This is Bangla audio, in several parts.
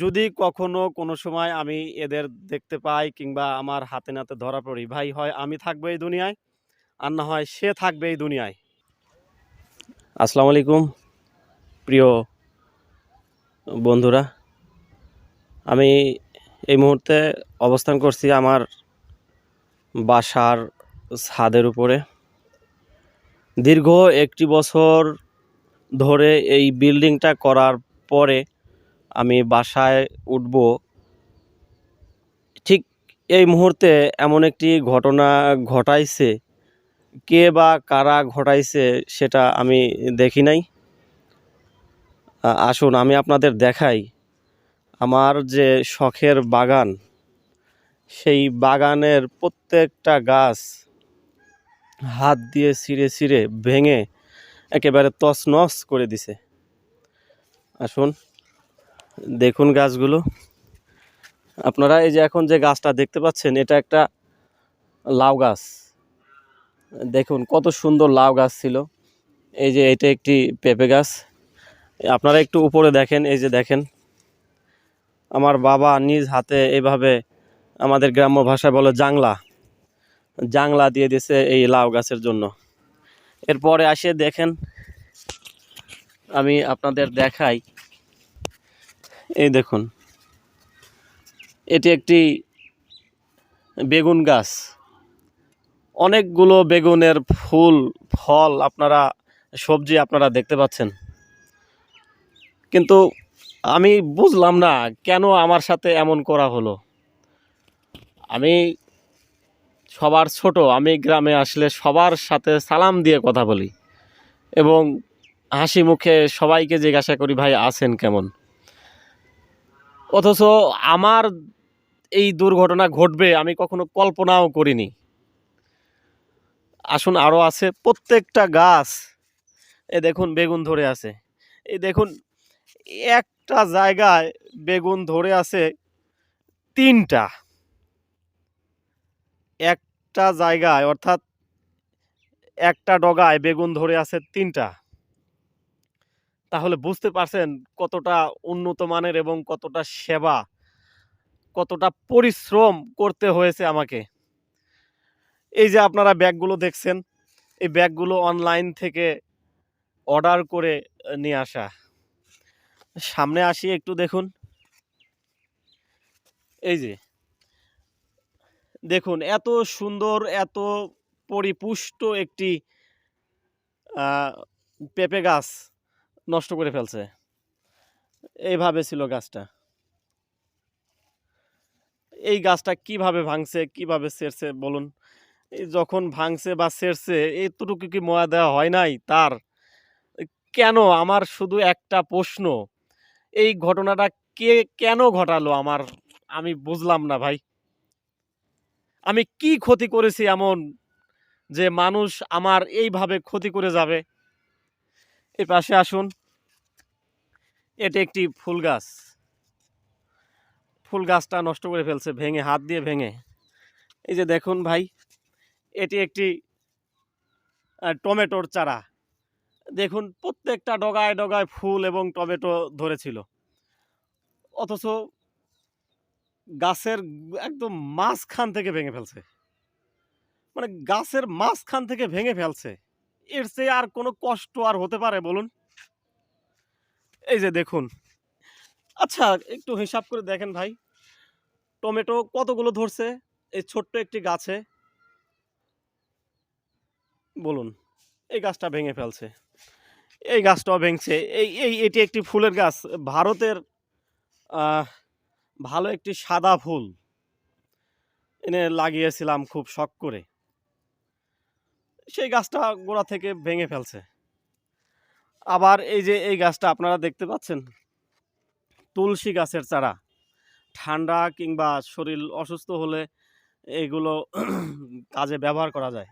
যদি কখনো কোনো সময় আমি এদের দেখতে পাই কিংবা আমার হাতে নাতে ধরা পড়ি, ভাই, হয় আমি থাকব এই দুনিয়ায়, আর না হয় সে থাকবে এই দুনিয়ায়। আসসালামু আলাইকুম, প্রিয় বন্ধুরা। আমি এই মুহূর্তে অবস্থান করছি আমার বাসার ছাদের উপরে। দীর্ঘ একটি বছর ধরে এই বিল্ডিংটা করার পরে আমি বাসায় উঠব। ঠিক এই মুহূর্তে এমন একটি ঘটনা ঘটাইছে। কে বা কারা ঘটাইছে সেটা আমি দেখি নাই। আসুন আমি আপনাদের দেখাই। আমার যে শখের বাগান, সেই বাগানের প্রত্যেকটা গাছ হাত দিয়ে ছিঁড়ে ছিঁড়ে ভেঙে একেবারে তছনছ করে দিছে। আসুন। দেখুন গাছগুলো। আপনারা এই যে এখন যে গাছটা দেখতে পাচ্ছেন, এটা একটা লাউ গাছ। দেখুন কত সুন্দর লাউ গাছ ছিল। এই যে এটা একটি পেঁপে গাছ। আপনারা একটু উপরে দেখেন, এই যে দেখেন। আমার বাবা নিজ হাতে এইভাবে আমাদের গ্রাম্য ভাষায় বলে জাংলা। জাংলা দিয়ে দিয়েছে এই লাউ গাছের জন্য। এরপরে আসে দেখেন, আমি আপনাদের দেখাই। এই দেখুন। এটি একটি বেগুন গাছ। অনেকগুলো বেগুনের ফুল, ফল আপনারা, সবজি আপনারা দেখতে পাচ্ছেন। কিন্তু আমি বুঝলাম না কেন আমার সাথে এমন করা হলো। আমি সবার ছোট, আমি গ্রামে আসলে সবার সাথে সালাম দিয়ে কথা বলি এবং হাসি মুখে সবাইকে জিজ্ঞাসা করি, ভাই, আছেন কেমন? অথচ আমার এই দুর্ঘটনা ঘটবে আমি কখনো কল্পনাও করিনি। আসুন আরও আছে প্রত্যেকটা গাছ। এ দেখুন বেগুন ধরে আছে। এই দেখুন একটা জায়গায় বেগুন ধরে আছে তিনটা। একটা জায়গায় অর্থাৎ একটা ডগায় বেগুন ধরে আছে তিনটা। তাহলে বুঝতে পারছেন কতটা উন্নত মানের এবং কতটা সেবা, কতটা পরিশ্রম করতে হয়েছে আমাকে। এই যে আপনারা ব্যাগগুলো দেখছেন, এই ব্যাগগুলো অনলাইন থেকে অর্ডার করে নিয়ে আসা। সামনে আসি একটু দেখুন। এই যে, দেখুন এত সুন্দর, এত পরিপুষ্ট একটি পেঁপে গাছ। নষ্ট করে ফেলছে। এইভাবে ছিল গাছটা। এই গাছটা কীভাবে ভাঙছে, কীভাবে সেরছে বলুন? যখন ভাঙছে বা সেরছে, এতটুকু কি ময়া দেওয়া হয় নাই তার? কেন? আমার শুধু একটা প্রশ্ন। এই ঘটনাটা কে, কেন ঘটালো আমার আমি বুঝলাম না ভাই। আমি কি ক্ষতি করেছি এমন যে মানুষ আমার এইভাবে ক্ষতি করে যাবে? এই পাশে আসুন। এটি একটি ফুল গাছ। ফুল গাছটা নষ্ট করে ফেলছে, ভেঙে, হাত দিয়ে ভেঙে। এই যে দেখুন ভাই, এটি একটি টমেটোর চারা। দেখুন, প্রত্যেকটা ডগায় ডগায় ফুল এবং টমেটো ধরেছিল। অথচ গাছের একদম মাঝখান থেকে ভেঙে ফেলছে। মানে গাছের মাঝখান থেকে ভেঙে ফেলছে। এর চেয়ে আর কোনো কষ্ট আর হতে পারে বলুন? এই যে দেখুন। আচ্ছা একটু হিসাব করে দেখেন ভাই। টমেটো কতগুলো ধরছে? এই ছোট্ট একটি গাছে। বলুন, এই গাছটা ভেঙে ফেলছে। এই গাছটাও ভেঙছে। এই এই, এটি একটি ফুলের গাছ। ভারতের ভালো একটি সাদা ফুল। এনে লাগিয়েছিলাম খুব শখ করে। সেই গাছটা গোড়া থেকে ভেঙে ফেলছে। আবার এই যে এই গাছটা আপনারা দেখতে পাচ্ছেন, তুলসী গাছের চারা। ঠান্ডা কিংবা শরীর অসুস্থ হলে এগুলো কাজে ব্যবহার করা যায়।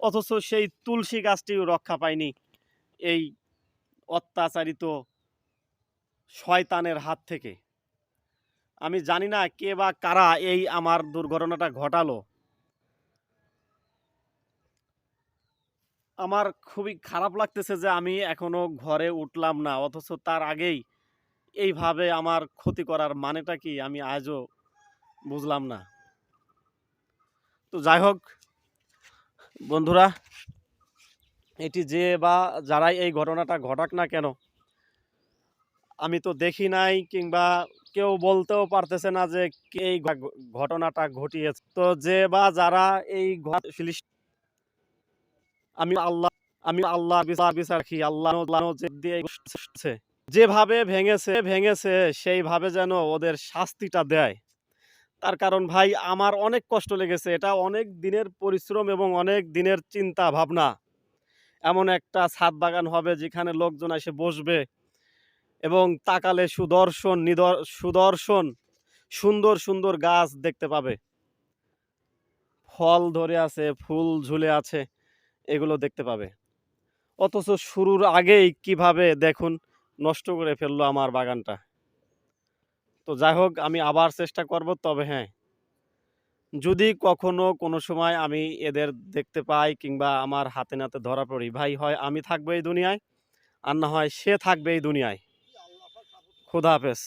অথচ সেই তুলসী গাছটিও রক্ষা পায়নি এই অত্যাচারিত শয়তানের হাত থেকে। আমি জানি না কে বা কারা এই আমার দুর্ঘটনাটা ঘটালো। আমার খুবই খারাপ লাগতেছে যে আমি এখনও ঘরে উঠলাম না। অথচ তার আগেই এইভাবে আমার ক্ষতি করার মানেটা কি আমি আজও বুঝলাম না। তো যাই হোক, বন্ধুরা, এটি যে বা যারাই এই ঘটনাটা ঘটাক না কেন, আমি তো দেখি নাই কিংবা কেউ বলতেও পারতেছে না যে এই ঘটনাটা ঘটিয়েছে। তো যে বা যারা এই ঘ- ফিলিস- আমি আল্লাহ আমি আল্লাহ বিচার বিচার রাখি। আল্লাহ দিয়ে যেভাবে ভেঙেছে ভেঙেছে, সেইভাবে যেন ওদের শাস্তিটা দেয়। তার কারণ ভাই, আমার অনেক কষ্ট লেগেছে। এটা অনেক দিনের পরিশ্রম এবং অনেক দিনের চিন্তা ভাবনা। এমন একটা ছাদ বাগান হবে যেখানে লোকজন এসে বসবে এবং তাকালে সুদর্শন, নিদর, সুদর্শন, সুন্দর সুন্দর গাছ দেখতে পাবে। ফল ধরে আছে, ফুল ঝুলে আছে। এগুলো দেখতে পাবে। অথচ শুরুর আগেই কীভাবে দেখুন নষ্ট করে ফেলল আমার বাগানটা। তো যাই হোক, আমি আবার চেষ্টা করব, তবে হ্যাঁ। যদি কখনো কোনো সময় আমি এদের দেখতে পাই কিংবা আমার হাতে নাতে ধরা পড়ি, ভাই হয় আমি থাকব এই দুনিয়ায়, আর না হয় সে থাকবে এই দুনিয়ায়। খোদা হাফেজ।